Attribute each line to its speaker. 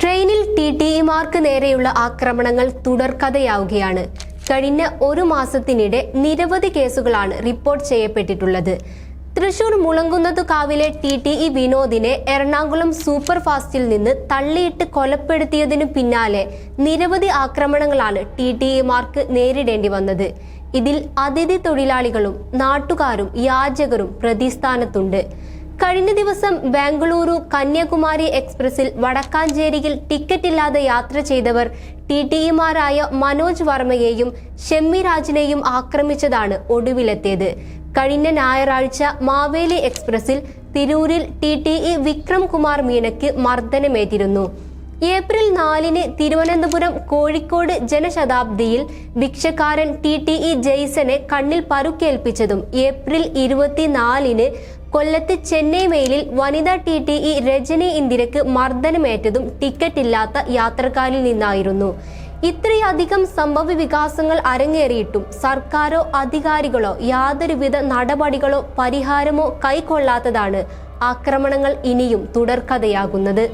Speaker 1: ട്രെയിനിൽ T T ഇമാർക്ക് നേരെയുള്ള ആക്രമണങ്ങൾ തുടർക്കഥയാവുകയാണ് കഴിഞ്ഞ ഒരു മാസത്തിനിടെ നിരവധി കേസുകളാണ് റിപ്പോർട്ട് ചെയ്യപ്പെട്ടിട്ടുള്ളത്. തൃശൂർ മുളങ്കുന്നത്തുകാവിലെ ടി ടി ഇ വിനോദിനെ എറണാകുളം സൂപ്പർ ഫാസ്റ്റിൽ നിന്ന് തള്ളിയിട്ട് കൊലപ്പെടുത്തിയതിനു പിന്നാലെ നിരവധി ആക്രമണങ്ങളാണ് ടി ടി ഇമാർക്ക് നേരിടേണ്ടി വന്നത്. ഇതിൽ അതിഥി തൊഴിലാളികളും നാട്ടുകാരും യാചകരും പ്രതിസ്ഥാനത്തുണ്ട്. കഴിഞ്ഞ ദിവസം ബാംഗ്ലൂരു കന്യാകുമാരി എക്സ്പ്രസിൽ വടക്കാഞ്ചേരിയിൽ ടിക്കറ്റ് ഇല്ലാതെ യാത്ര ചെയ്തവർ ടി ടിമാരായ മനോജ് വർമ്മയെയും ഷെമ്മി രാജിനെയും ആക്രമിച്ചതാണ് ഒടുവിലെത്തിയത്. കഴിഞ്ഞ ഞായറാഴ്ച മാവേലി എക്സ്പ്രസിൽ തിരൂരിൽ T T E Vikram Kumar മീനയ്ക്ക് മർദ്ദനമേറ്റിരുന്നു. ഏപ്രിൽ നാലിന് തിരുവനന്തപുരം കോഴിക്കോട് ജനശതാബ്ദിയിൽ ഭിക്ഷക്കാരൻ ടി ടി ഇ ജെയ്സനെ കണ്ണിൽ പരുക്കേൽപ്പിച്ചതും ഏപ്രിൽ ഇരുപത്തിനാലിന് കൊല്ലത്ത് ചെന്നൈ മെയിലിൽ വനിതാ ടി ടി ഇ രജനി ഇന്ദിരക്ക് മർദ്ദനമേറ്റതും ടിക്കറ്റ് ഇല്ലാത്ത യാത്രക്കാരിൽ നിന്നായിരുന്നു. ഇത്രയധികം സംഭവ വികാസങ്ങൾ അരങ്ങേറിയിട്ടും സർക്കാരോ അധികാരികളോ യാതൊരുവിധ നടപടികളോ പരിഹാരമോ കൈക്കൊള്ളാത്തതാണ് ആക്രമണങ്ങൾ ഇനിയും തുടർക്കഥയാകുന്നത്.